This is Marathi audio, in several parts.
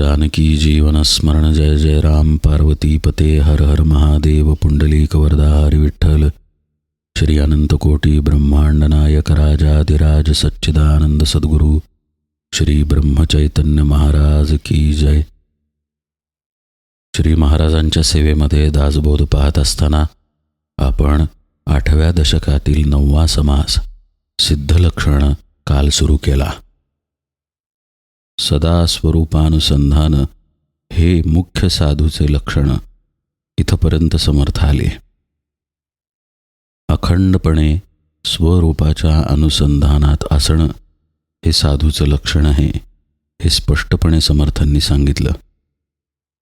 जानकी जीवन स्मरण जय जय राम पार्वती पते हर हर महादेव पुंडलीक वरदा हरी विठ्ठल। श्री अनंत कोटी ब्रह्मांड नायक राजाधिराज सच्चिदानंद सद्गुरु श्री ब्रह्मचैतन्य महाराज की जय। श्री महाराजांच्या सेवेमध्ये दासबोध पाहत असताना आपण आठव्या दशकातील नववा समास सिद्धलक्षण काल सुरू केला. सदा स्वरूपानुसंधान हे मुख्य साधूचे लक्षण इथपर्यंत समर्थ आले. अखंडपणे स्वरूपाच्या अनुसंधानात असणं हे साधूचं लक्षण आहे हे स्पष्टपणे समर्थांनी सांगितलं.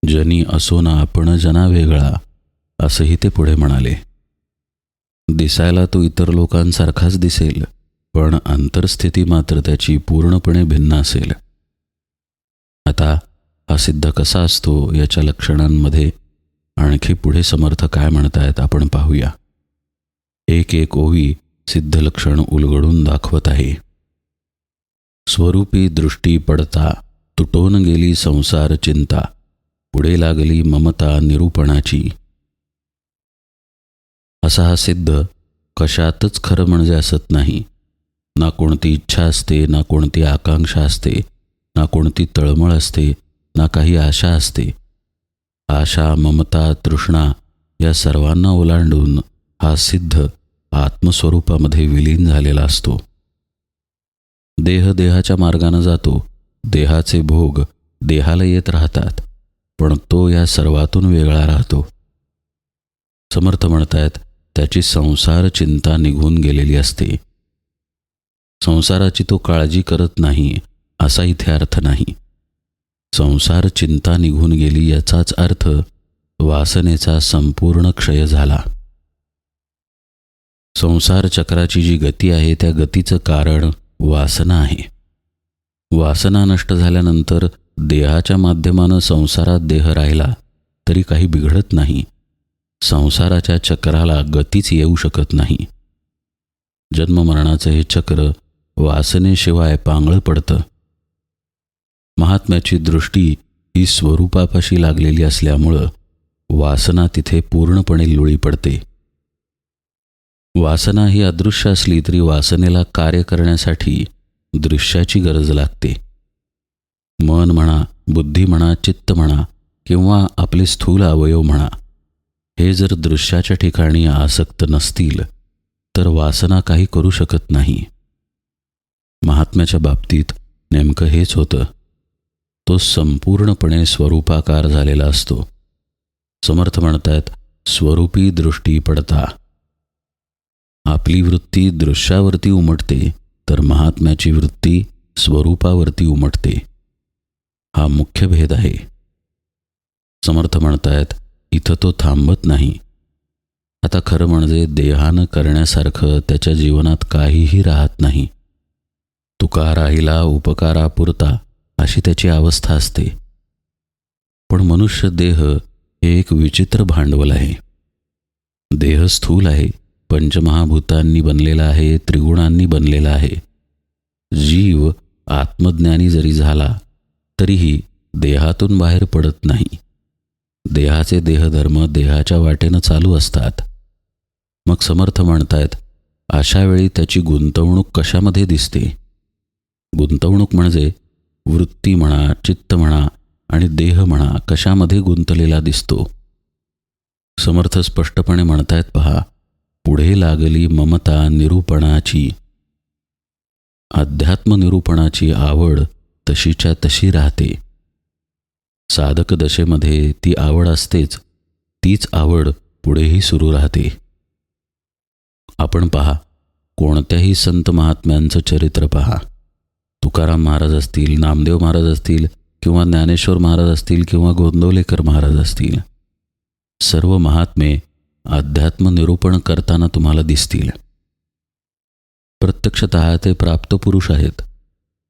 जनी असो ना आपण जना वेगळा असंही ते पुढे म्हणाले. दिसायला तो इतर लोकांसारखाच दिसेल पण अंतरस्थिती मात्र त्याची पूर्णपणे भिन्न असेल. आता हा सिद्ध कसा असतो याच्या लक्षणांमध्ये आणखी पुढे समर्थ काय म्हणतायत आपण पाहूया. एक एक ओवी सिद्ध लक्षण उलगडून दाखवत आहे. स्वरूपी दृष्टी पडता तुटून गेली संसार चिंता पुढे लागली ममता निरूपणाची. असा हा सिद्ध कशातच खरं म्हणजे असत नाही. ना कोणती इच्छा असते ना कोणती आकांक्षा असते ना कोणती तळमळ असते ना काही आशा असते. आशा ममता तृष्णा या सर्वांना ओलांडून हा सिद्ध आत्मस्वरूपामध्ये विलीन झालेला असतो. देह देहाच्या मार्गानं जातो देहाचे भोग देहाला येत राहतात पण तो या सर्वातून वेगळा राहतो. समर्थ म्हणतायत त्याची संसार चिंता निघून गेलेली असते. संसाराची तो काळजी करत नाही असा इथे अर्थ नाही. संसार चिंता निघून गेली याचाच अर्थ वासनेचा संपूर्ण क्षय झाला. संसार चक्राची जी गती आहे त्या गतीचं कारण वासना आहे. वासना नष्ट झाल्यानंतर देहाच्या माध्यमानं संसारात देह राहिला तरी काही बिघडत नाही. संसाराच्या चक्राला गतीच येऊ शकत नाही. जन्ममरणाचं हे चक्र वासनेशिवाय पांगळं पडतं. महात्म्याची दृष्टी ही स्वरूपापाशी लागलेली असल्यामुळं वासना तिथे पूर्णपणे लुळी पडते. वासना ही अदृश्य असली तरी वासनेला कार्य करण्यासाठी दृश्याची गरज लागते. मन म्हणा बुद्धी म्हणा चित्त म्हणा किंवा आपले स्थूल अवयव म्हणा हे जर दृश्याच्या ठिकाणी आसक्त नसतील तर वासना काही करू शकत नाही. महात्म्याच्या बाबतीत नेमकं हेच होतं. तो संपूर्णपणे स्वरूपाकार झालेला असतो. समर्थ म्हणतायत स्वरूपी दृष्टी पडता. आपली वृत्ती दृश्यावरती उमटते तर महात्म्याची वृत्ती स्वरूपावरती उमटते. हा मुख्य भेद आहे. समर्थ म्हणतायत इथं तो थांबत नाही. आता खरं म्हणजे देहानं करण्यासारखं त्याच्या जीवनात काहीही राहत नाही. तुका राहिला उपकारापुरता. अशी त्याची अवस्था असते. पण मनुष्य देह हे एक विचित्र भांडवल आहे. देह स्थूल आहे पंचमहाभूतांनी बनलेला आहे त्रिगुणांनी बनलेला आहे. जीव आत्मज्ञानी जरी झाला तरीही देहातून बाहेर पडत नाही. देहाचे देहधर्म देहाच्या वाटेनं चालू असतात. मग समर्थ म्हणतायत अशा वेळी त्याची गुंतवणूक कशामध्ये दिसते? गुंतवणूक म्हणजे वृत्ती म्हणा चित्त म्हणा आणि देह म्हणा कशामध्ये गुंतलेला दिसतो? समर्थ स्पष्टपणे म्हणतायत पहा पुढे लागली ममता निरूपणाची. अध्यात्म निरूपणाची आवड तशीच्या तशी राहते. साधक दशेमध्ये ती आवड असतेच तीच आवड पुढेही सुरू राहते. आपण पहा कोणत्याही संत महात्म्यांचं चरित्र पहा. तुकाराम महाराज असतील नामदेव महाराज असतील किंवा ज्ञानेश्वर महाराज असतील किंवा गोंदवलेकर महाराज असतील सर्व महात्मे अध्यात्म निरूपण करताना तुम्हाला दिसतील. प्रत्यक्षत ते प्राप्त पुरुष आहेत.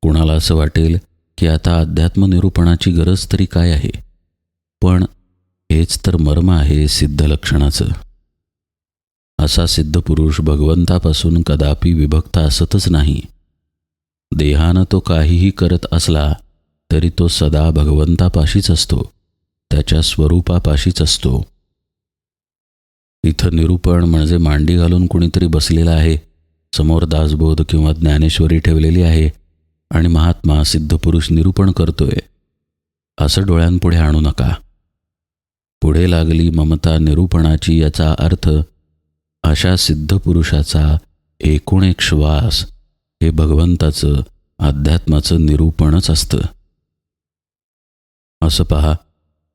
कुणाला असं वाटेल की आता अध्यात्म निरूपणाची गरज तरी काय आहे? पण हेच तर मर्म आहे सिद्ध लक्षणाचं. असा सिद्ध पुरुष भगवंतापासून कदापि विभक्त असतच नाही. देहानं तो काहीही करत असला तरी तो सदा भगवंतापाशीच असतो त्याच्या स्वरूपापाशीच असतो. इथं निरूपण म्हणजे मांडी घालून कुणीतरी बसलेला आहे समोर दासबोध किंवा ज्ञानेश्वरी ठेवलेली आहे आणि महात्मा सिद्धपुरुष निरूपण करतोय. असं डोळ्यांपुढे आणू नका. पुढे लागली ममता निरूपणाची याचा अर्थ अशा सिद्धपुरुषाचा एकूण एक श्वास हे भगवंताचं अध्यात्माचं निरूपणच असतं. असं पहा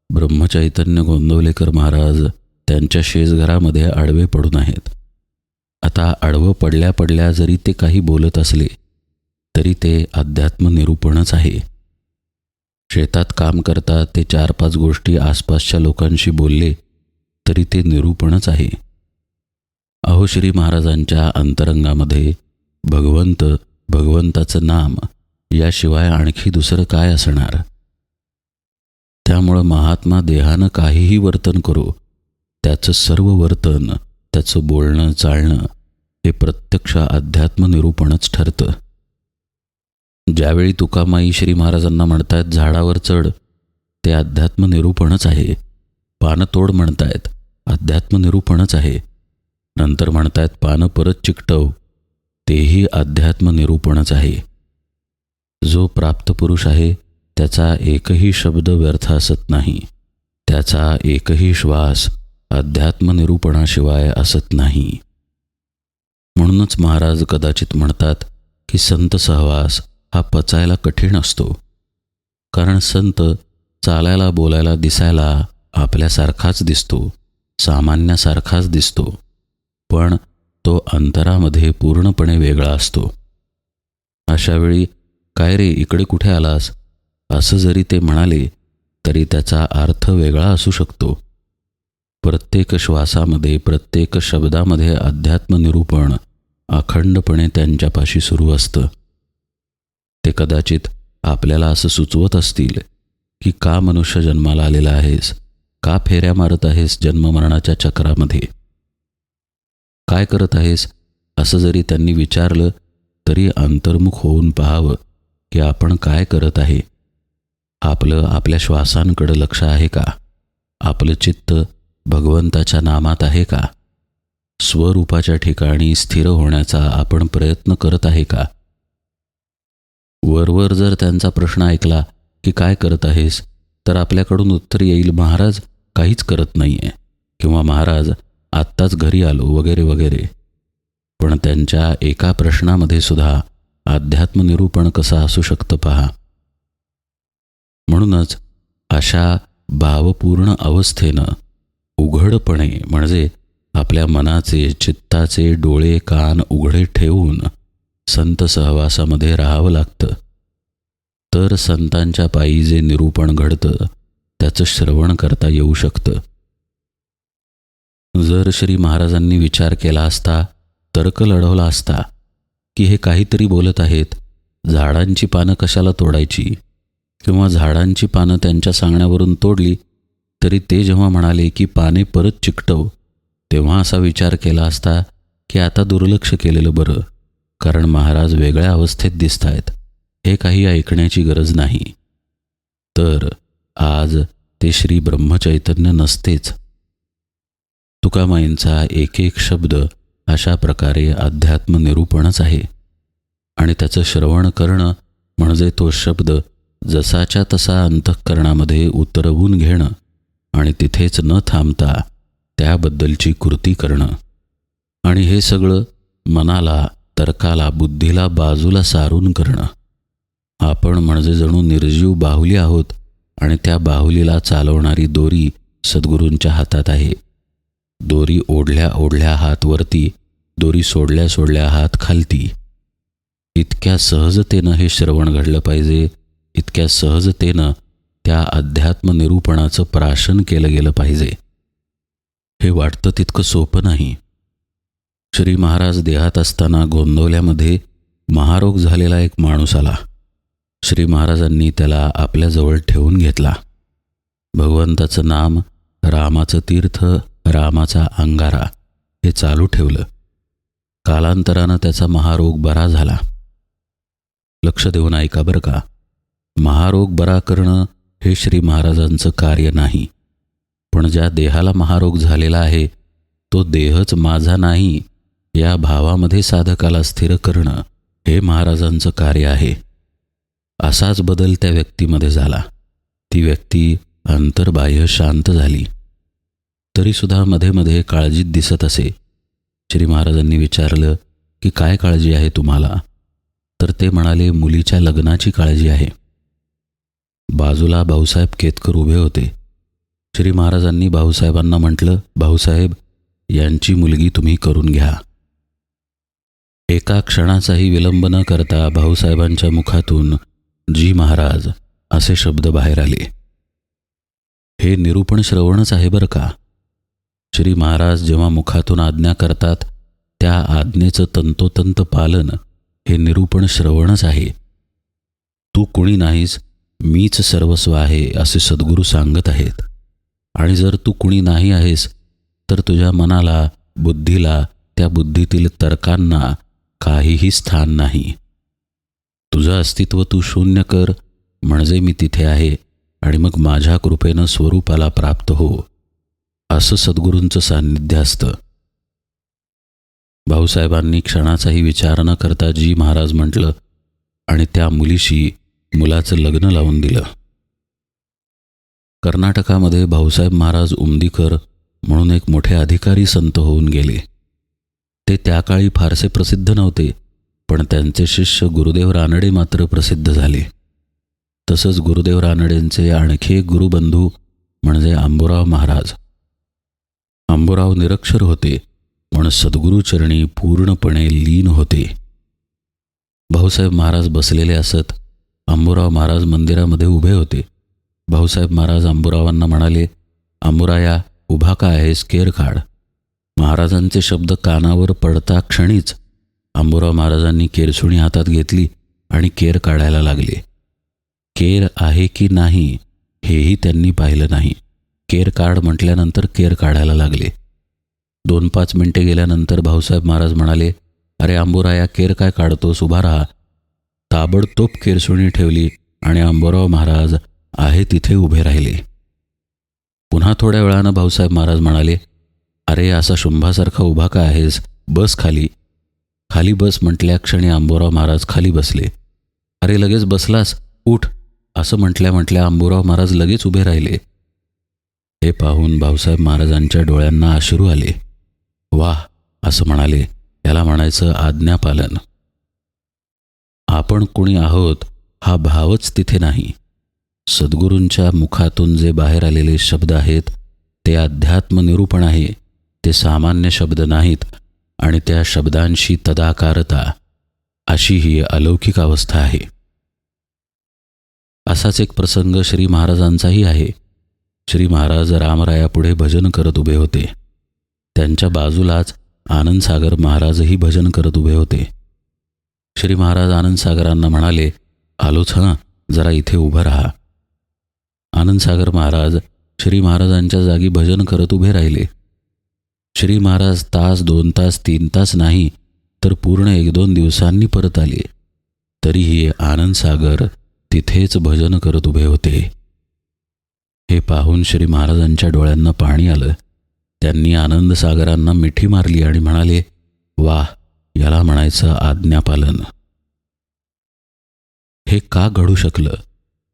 ब्रह्मचैतन्य गोंदवलेकर महाराज त्यांच्या शेजघरामध्ये आडवे पडून आहेत. आता आडवं पडल्या पडल्या जरी ते काही बोलत असले तरी ते अध्यात्म निरूपणच आहे. शेतात काम करता ते चार पाच गोष्टी आसपासच्या लोकांशी बोलले तरी ते निरूपणच आहे. अहो श्री महाराजांच्या अंतरंगामध्ये भगवंत भगवंताचं नाम याशिवाय आणखी दुसरं काय असणार? त्यामुळं महात्मा देहानं काहीही वर्तन करू त्याचं सर्व वर्तन त्याचं बोलणं चालणं हे प्रत्यक्ष अध्यात्म निरूपणच ठरतं. ज्यावेळी तुकामाई श्री महाराजांना म्हणतायत झाडावर चढ ते अध्यात्म निरूपणच आहे. पानतोड म्हणतायत अध्यात्म निरूपणच आहे. नंतर म्हणतायत पानं परत चिकटव. तेही अध्यात्मनिरूपणच आहे. जो प्राप्त पुरुष आहे त्याचा एकही शब्द व्यर्थ असत नाही. त्याचा एकही श्वास अध्यात्मनिरूपणाशिवाय असत नाही. म्हणूनच महाराज कदाचित म्हणतात की संत सहवास हा पचायला कठीण असतो. कारण संत चालायला बोलायला दिसायला आपल्यासारखाच दिसतो सामान्यासारखाच दिसतो. पण तो अंतरामध्ये पूर्णपणे वेगळा असतो. अशावेळी काय रे इकडे कुठे आलास? असं जरी ते म्हणाले तरी त्याचा अर्थ वेगळा असू शकतो. प्रत्येक श्वासामध्ये प्रत्येक शब्दामध्ये अध्यात्म निरूपण अखंडपणे त्यांच्यापाशी सुरू असतं. ते कदाचित आपल्याला असं सुचवत असतील की का मनुष्य जन्माला आलेला आहेस? का फेऱ्या मारत आहेस जन्ममरणाच्या चक्रामध्ये? काय करत आहेस? असं जरी त्यांनी विचारलं तरी अंतर्मुख होऊन पाहावं की आपण काय करत आहे. आपलं आपल्या श्वासांकडं लक्ष आहे का? आपलं चित्त भगवंताच्या नामात आहे का? स्वरूपाच्या ठिकाणी स्थिर होण्याचा आपण प्रयत्न करत आहे का? वरवर जर त्यांचा प्रश्न ऐकला की काय करत आहेस तर आपल्याकडून उत्तर येईल महाराज काहीच करत नाही आहे किंवा महाराज आत्ताच घरी आलो वगैरे वगैरे. पण त्यांच्या एका प्रश्नामध्ये सुद्धा अध्यात्मनिरूपण कसं असू शकतं पहा. म्हणूनच अशा भावपूर्ण अवस्थेनं उघडपणे म्हणजे आपल्या मनाचे चित्ताचे डोळे कान उघडे ठेवून संत सहवासामध्ये राहावं लागतं. तर संतांच्या पायी जे निरूपण घडतं त्याचं श्रवण करता येऊ शकतं. जर श्री महाराजांनी विचार केला असता तर्क लढवला असता की हे काहीतरी बोलत आहेत झाडांची पानं कशाला तोडायची? किंवा झाडांची पानं त्यांच्या सांगण्यावरून तोडली तरी ते जेव्हा म्हणाले की पाने परत चिकटव तेव्हा असा विचार केला असता की आता दुर्लक्ष केलेलं बरं कारण महाराज वेगळ्या अवस्थेत दिसत आहेत हे काही ऐकण्याची गरज नाही. तर आज ते श्री ब्रह्मचैतन्य नसतेच. तुकामाईंचा एक एक शब्द अशा प्रकारे अध्यात्म निरूपणच आहे. आणि त्याचं श्रवण करणं म्हणजे तो शब्द जसाच्या तसा अंतःकरणामध्ये उतरवून घेणं आणि तिथेच न थांबता त्याबद्दलची कृती करणं. आणि हे सगळं मनाला तर्काला बुद्धीला बाजूला सारून करणं. आपण म्हणजे जणू निर्जीव बाहुली आहोत आणि त्या बाहुलीला चालवणारी दोरी सद्गुरूंच्या हातात आहे. दोरी ओढल्या ओढल्या हात वरती दोरी सोडल्या सोडल्या हात खालती. इतक्या सहजतेनं हे श्रवण घडलं पाहिजे इतक्या सहजतेनं त्या अध्यात्म निरूपणाचं प्राशन केलं गेलं पाहिजे. हे वाटतं तितकं सोपं नाही. श्री महाराज देहात असताना गोंदवल्यामध्ये महारोग झालेला एक माणूस आला. श्री महाराजांनी त्याला आपल्याजवळ ठेवून घेतला. भगवंताचं नाम रामाचं तीर्थ रामाचा अंगारा हे चालू ठेवलं. कालांतरानं त्याचा महारोग बरा झाला. लक्ष देऊन ऐका बरं का. महारोग बरा करणं हे श्री महाराजांचं कार्य नाही. पण ज्या देहाला महारोग झालेला आहे तो देहच माझा नाही या भावामध्ये साधकाला स्थिर करणं हे महाराजांचं कार्य आहे. असाच बदल त्या व्यक्तीमध्ये झाला. ती व्यक्ती अंतर्बाह्य शांत झाली. तरीसुद्धा मध्ये मध्ये काळजीत दिसत असे. श्री महाराजांनी विचारलं की काय काळजी आहे तुम्हाला? तर ते म्हणाले मुलीच्या लग्नाची काळजी आहे. बाजूला भाऊसाहेब केतकर उभे होते. श्री महाराजांनी भाऊसाहेबांना म्हटलं भाऊसाहेब यांची मुलगी तुम्ही करून घ्या. एका क्षणाचाही विलंब न करता भाऊसाहेबांच्या मुखातून जी महाराज असे शब्द बाहेर आले. हे निरूपण श्रवणच आहे बरं का? श्री महाराज जेव्हा मुखातून आज्ञा करतात त्या आज्ञेचं तंतोतंत पालन हे निरूपण श्रवणच आहे. तू कुणी नाहीस मीच सर्वस्व आहे असे सद्गुरू सांगत आहेत. आणि जर तू कुणी नाही आहेस तर तुझ्या मनाला बुद्धीला त्या बुद्धीतील तर्कांना काहीही स्थान नाही. तुझं अस्तित्व तू शून्य कर म्हणजे मी तिथे आहे आणि मग माझ्या कृपेनं स्वरूपाला प्राप्त हो. असं सद्गुरूंचं सान्निध्य असतं. भाऊसाहेबांनी क्षणाचाही विचार न करता जी महाराज म्हटलं आणि त्या मुलीशी मुलाचं लग्न लावून दिलं. कर्नाटकामध्ये भाऊसाहेब महाराज उमदीकर म्हणून एक मोठे अधिकारी संत होऊन गेले. ते त्या काळी फारसे प्रसिद्ध नव्हते पण त्यांचे शिष्य गुरुदेव रानडे मात्र प्रसिद्ध झाले. तसंच गुरुदेव रानडेंचे आणखी एक गुरुबंधू म्हणजे आंबोराव महाराज. आंबोराव निरक्षर होते पण सद्गुरूचरणी पूर्णपणे लीन होते. भाऊसाहेब महाराज बसलेले असत आंबोराव महाराज मंदिरामध्ये उभे होते. भाऊसाहेब महाराज आंबोरावांना म्हणाले आंबोराया उभा का आहेस केर काढ. महाराजांचे शब्द कानावर पडता क्षणीच आंबोराव महाराजांनी केरसुणी हातात घेतली आणि केर काढायला लागले. केर आहे की नाही हेही त्यांनी पाहिलं नाही. केर काढ म्हटल्यानंतर केर काढायला लागले. दोन पाच मिनिटे गेल्यानंतर भाऊसाहेब महाराज म्हणाले अरे आंबोराया केर काय काढतोस? उभा राहा. ताबडतोब केरसुणी ठेवली आणि आंबोराव महाराज आहे तिथे उभे राहिले. पुन्हा थोड्या वेळानं भाऊसाहेब महाराज म्हणाले अरे असा शुंभासारखा उभा का आहेस? बस खाली. खाली बस म्हटल्या क्षणी आंबोराव महाराज खाली बसले. अरे लगेच बसलास? उठ. असं म्हटल्या म्हटल्या आंबोराव महाराज लगेच उभे राहिले. हे पाहून भाऊसाहेब महाराजांच्या डोळ्यांना अश्रू आले. वाह असं म्हणाले. याला म्हणायचं आज्ञापालन. आपण कुणी आहोत हा भावच तिथे नाही. सद्गुरूंच्या मुखातून जे बाहेर आलेले शब्द आहेत ते अध्यात्म निरूपण आहे. ते सामान्य शब्द नाहीत आणि त्या शब्दांशी तदाकारता. अशी ही अलौकिक अवस्था आहे. असाच एक प्रसंग श्री महाराजांचाही आहे. श्री महाराज रामरायापुढे भजन करत उभे होते. त्यांच्या बाजूलाच आनंदसागर महाराजही भजन करत उभे होते. श्री महाराज आनंदसागरांना म्हणाले आलोच हां जरा इथे उभं राहा. आनंदसागर महाराज श्री महाराजांच्या जागी भजन करत उभे राहिले. श्री महाराज तास दोन तास तीन तास नाही तर पूर्ण एक दोन दिवसांनी परत आले. तरीही आनंदसागर तिथेच भजन करत उभे होते. हे पाहून श्री महाराजांच्या डोळ्यांना पाणी आलं. त्यांनी आनंदसागरांना मिठी मारली आणि म्हणाले वाह याला म्हणायचं आज्ञापालन. हे का घडू शकलं?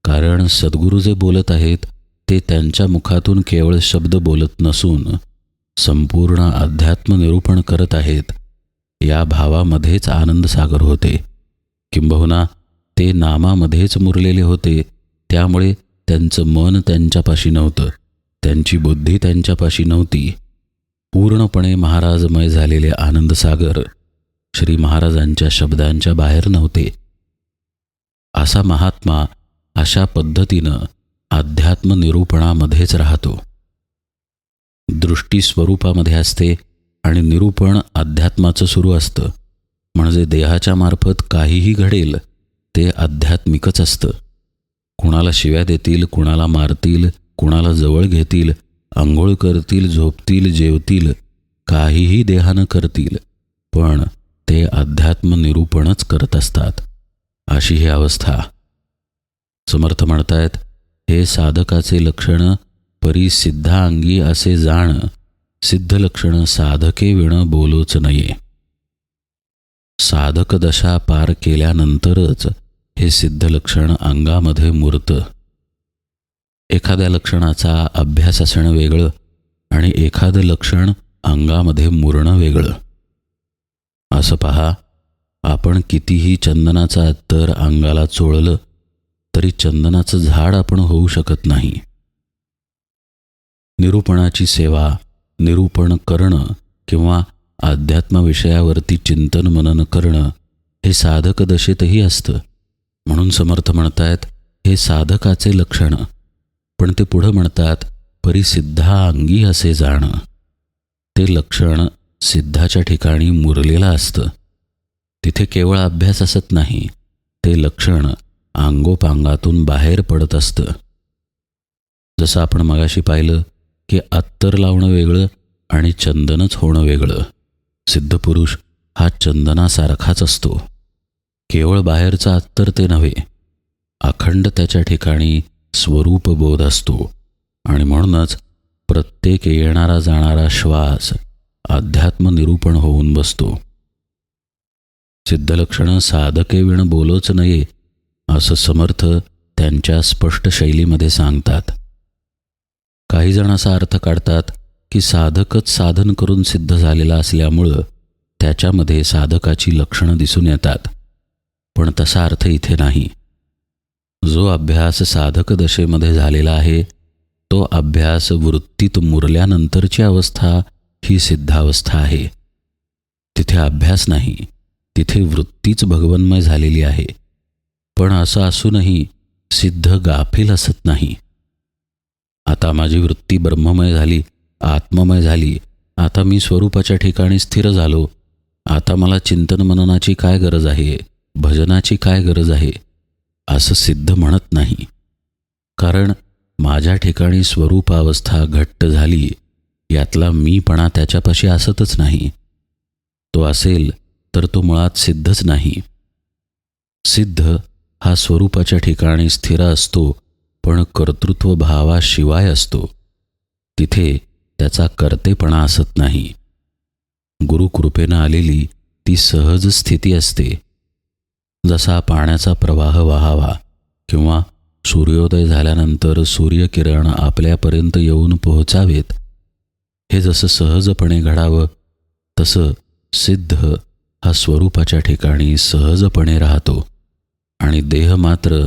कारण सद्गुरू जे बोलत आहेत ते त्यांच्या मुखातून केवळ शब्द बोलत नसून संपूर्ण अध्यात्म निरूपण करत आहेत. या भावामध्येच आनंदसागर होते. किंबहुना ते नामामध्येच मुरलेले होते. त्यामुळे त्यांचं मन त्यांच्यापाशी नव्हतं. त्यांची बुद्धी त्यांच्यापाशी नव्हती. पूर्णपणे महाराजमय झालेले आनंदसागर श्री महाराजांच्या शब्दांच्या बाहेर नव्हते. असा महात्मा अशा पद्धतीनं अध्यात्म निरूपणामध्येच राहतो. दृष्टी स्वरूपामध्ये असते आणि निरूपण अध्यात्माचं सुरू असतं. म्हणजे देहाच्या मार्फत काहीही घडेल ते आध्यात्मिकच असतं. कुणाला शिव्या देतील कुणाला मारतील कुणाला जवळ घेतील आंघोळ करतील झोपतील जेवतील काहीही देहानं करतील पण ते अध्यात्म निरूपणच करत असतात. अशी ही अवस्था. समर्थ म्हणतायत हे साधकाचे लक्षण परिसिद्धांगी असे जाण सिद्ध लक्षण साधके विण बोलोच नये. साधक दशा पार केल्यानंतरच हे सिद्ध लक्षण अंगामध्ये मूर्त. एखाद्या लक्षणाचा अभ्यास असणं वेगळं आणि एखादं लक्षण अंगामध्ये मुरणं वेगळं. असं पहा आपण कितीही चंदनाचा अत्तर अंगाला चोळलं तरी चंदनाचं झाड आपण होऊ शकत नाही. निरूपणाची सेवा निरूपण करणं किंवा अध्यात्मविषयावरती चिंतन मनन करणं हे साधक दशेतही असतं. म्हणून समर्थ म्हणतायत हे साधकाचे लक्षण. पण ते पुढं म्हणतात परिसिद्धा अंगी असे जाणं. ते लक्षण सिद्धाच्या ठिकाणी मुरलेलं असतं. तिथे केवळ अभ्यास असत नाही ते लक्षण अंगोपांगातून बाहेर पडत असतं. जसं आपण मगाशी पाहिलं की अत्तर लावणं वेगळं आणि चंदनच होणं वेगळं. सिद्धपुरुष हा चंदनासारखाच असतो. केवळ बाहेरचा अत्तर ते नव्हे अखंड त्याच्या ठिकाणी स्वरूपबोध असतो. आणि म्हणूनच प्रत्येक येणारा जाणारा श्वास अध्यात्म निरूपण होऊन बसतो. सिद्धलक्षणं साधके विण बोलोच नये असं समर्थ त्यांच्या स्पष्ट शैलीमध्ये सांगतात. काही जण असा अर्थ काढतात की साधकच साधन करून सिद्ध झालेला असल्यामुळं त्याच्यामध्ये साधकाची लक्षणं दिसून येतात. पण तसा अर्थ इथे नाही. जो अभ्यास साधक दशेमध्ये झालेला आहे तो अभ्यास वृत्तीत मुरल्यानंतरची अवस्था ही सिद्धावस्था आहे. तिथे अभ्यास नाही तिथे वृत्तीच भगवन्मय झालेली आहे. पण असं असूनही सिद्ध गाफील असत नाही. आता माझी वृत्ती ब्रह्ममय झाली आत्ममय झाली आता मी स्वरूपाच्या ठिकाणी स्थिर झालो आता मला चिंतन मननाची काय गरज आहे? भजनाची काय गरज आहे? असं सिद्ध म्हणत नाही. कारण माझ्या ठिकाणी स्वरूपावस्था घट्ट झाली यातला मीपणा त्याच्यापाशी असतच नाही. तो असेल तर तो मुळात सिद्धच नाही. सिद्ध हा स्वरूपाच्या ठिकाणी स्थिर असतो पण कर्तृत्व भावाशिवाय असतो. तिथे त्याचा कर्तेपणा असत नाही. गुरुकृपेनं आलेली ती सहज स्थिती असते. जसा पाण्याचा प्रवाह वाहावा किंवा सूर्योदय झाल्यानंतर सूर्यकिरण आपल्यापर्यंत येऊन पोहोचावेत हे जसं सहजपणे घडावं तसं सिद्ध हा स्वरूपाच्या ठिकाणी सहजपणे राहतो आणि देह मात्र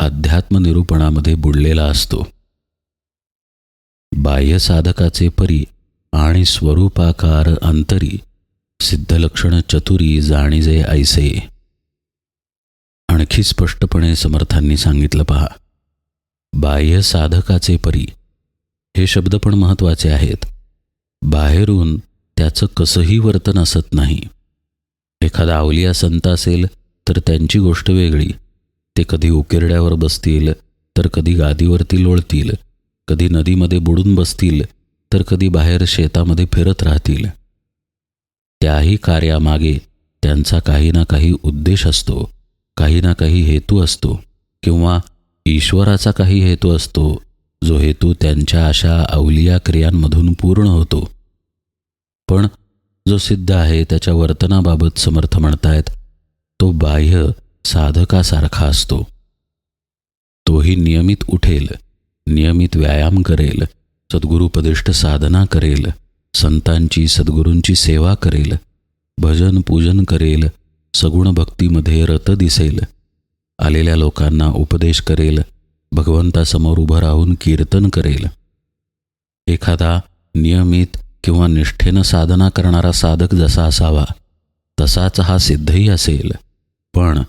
अध्यात्म निरूपणामध्ये बुडलेला असतो. बाह्य साधकाचे परी आणि स्वरूपाकार अंतरी सिद्धलक्षण चतुरी जाणीजे ऐसे. आणखी स्पष्टपणे समर्थांनी सांगितलं पहा. बाह्य साधकाचे परी. हे शब्द पण महत्त्वाचे आहेत. बाहेरून त्याचं कसंही वर्तन असत नाही. एखादा अवलिया संत असेल तर त्यांची गोष्ट वेगळी. ते कधी उकिरड्यावर बसतील तर कधी गादीवरती लोळतील. कधी नदीमध्ये बुडून बसतील तर कधी बाहेर शेतामध्ये फिरत राहतील. त्याही कार्यामागे त्यांचा काही ना काही उद्देश असतो. काही ना काही हेतू असतो किंवा ईश्वराचा काही हेतू असतो जो हेतू त्यांच्या अशा अवलिया क्रियांमधून पूर्ण होतो. पण जो सिद्ध आहे त्याच्या वर्तनाबाबत समर्थ म्हणतायत तो बाह्य साधकासारखा असतो. तोही नियमित उठेल नियमित व्यायाम करेल सद्गुरुपदिष्ट साधना करेल संतांची सद्गुरूंची सेवा करेल भजन पूजन करेल सगुण भक्तीमध्ये रत दिसेल. आलेल्या लोकांना उपदेश करेल. भगवंतासमोर उभं राहून कीर्तन करेल. एखादा नियमित किंवा निष्ठेनं साधना करणारा साधक जसा असावा तसाच हा सिद्धही असेल. पण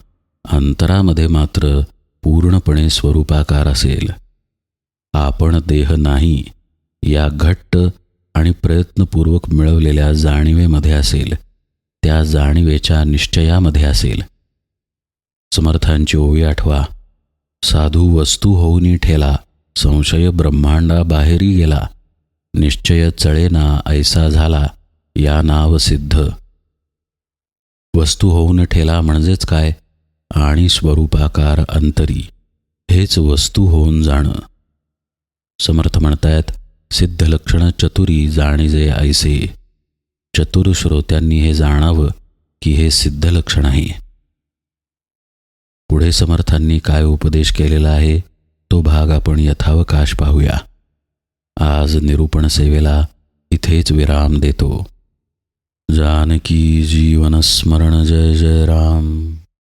अंतरामध्ये मात्र पूर्णपणे स्वरूपाकार असेल. आपण देह नाही या घट्ट आणि प्रयत्नपूर्वक मिळवलेल्या जाणीवेमध्ये असेल. त्या जाणीवेच्या निश्चयामध्ये असेल. समर्थांची ओवी आठवा. साधू वस्तू होऊनी ठेला. संशय ब्रह्मांडा बाहेरी गेला. निश्चय चळेना ऐसा झाला. या नाव सिद्ध. वस्तू होऊन ठेला म्हणजेच काय? आणि स्वरूपाकार अंतरी. हेच वस्तू होऊन जाणं. समर्थ म्हणतायत सिद्ध लक्षण चतुरी जाणीजे ऐसे. चतुर श्रोत्यांनी हे जाणावं की हे सिद्ध लक्षण आहे. पुढे समर्थांनी काय उपदेश केलेला आहे तो भाग आपण यथावकाश पाहूया. आज निरूपण सेवेला इथेच विराम देतो. जानकी जीवन स्मरण जय जय राम.